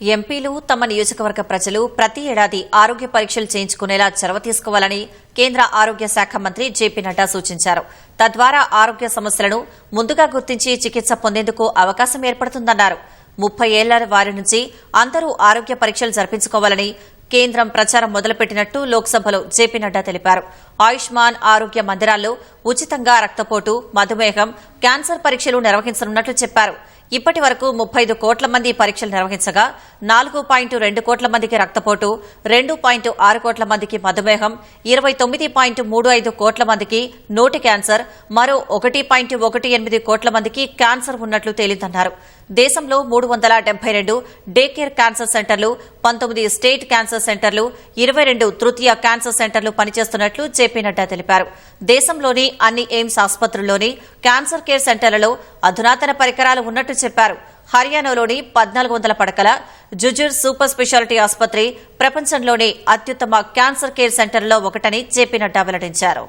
ఎంపీలు తమ నియోజకవర్గ ప్రజలు ప్రతి ఏడాది ఆరోగ్య పరీక్షలు చేయించుకునేలా చొరవ తీసుకోవాలని కేంద్ర ఆరోగ్య శాఖ మంత్రి జేపీ నడ్డా సూచించారు. తద్వారా ఆరోగ్య సమస్యలను ముందుగా గుర్తించి చికిత్స పొందేందుకు అవకాశం ఏర్పడుతుందన్నారు. ముప్పై ఏళ్ళ వారి నుంచి అందరూ ఆరోగ్య పరీక్షలు జరిపించుకోవాలని కేంద్రం ప్రచారం మొదలుపెట్టినట్టు లోక్సభలో జేపీ నడ్డా తెలిపారు. ఆయుష్మాన్ ఆరోగ్య మందిరాల్లో ఉచితంగా రక్తపోటు మధుమేహం క్యాన్సర్ పరీక్షలు నిర్వహించనున్నట్లు చెప్పారు. ఇప్పటి వరకు ముప్పైదు కోట్ల మంది పరీక్షలు నిర్వహించగా నాలుగు పాయింట్ రెండు కోట్ల మందికి రక్తపోటు రెండు పాయింట్ ఆరు కోట్ల మందికి మధుమేహం ఇరవై తొమ్మిది పాయింట్ మూడు ఐదు కోట్ల మందికి నోటి క్యాన్సర్ మరో ఒకటి పాయింట్ ఒకటి ఎనిమిది కోట్ల మందికి క్యాన్సర్ ఉన్నట్లు తేలిందన్నారు. దేశంలో మూడు వందల డెబ్బై రెండు డే కేర్ క్యాన్సర్ సెంటర్లు పంతొమ్మిది స్టేట్ క్యాన్సర్ సెంటర్లు ఇరవై రెండు తృతీయ క్యాన్సర్ సెంటర్లు పనిచేస్తున్నట్లు జేపీ నడ్డా తెలిపారు. దేశంలోని అన్ని ఎయిమ్స్ ఆసుపత్రుల్లోని క్యాన్సర్ కేర్ సెంటర్లలో అధునాతన పరికరాలు ఉన్నట్టు చెప్పారు. హర్యానాలోని పద్నాలుగు వందల పడకల జుజుర్ సూపర్ స్పెషాలిటీ ఆసుపత్రి ప్రపంచంలోని అత్యుత్తమ క్యాన్సర్ కేర్ సెంటర్లో ఒకటని జేపీ నడ్డా వెల్లడించారు.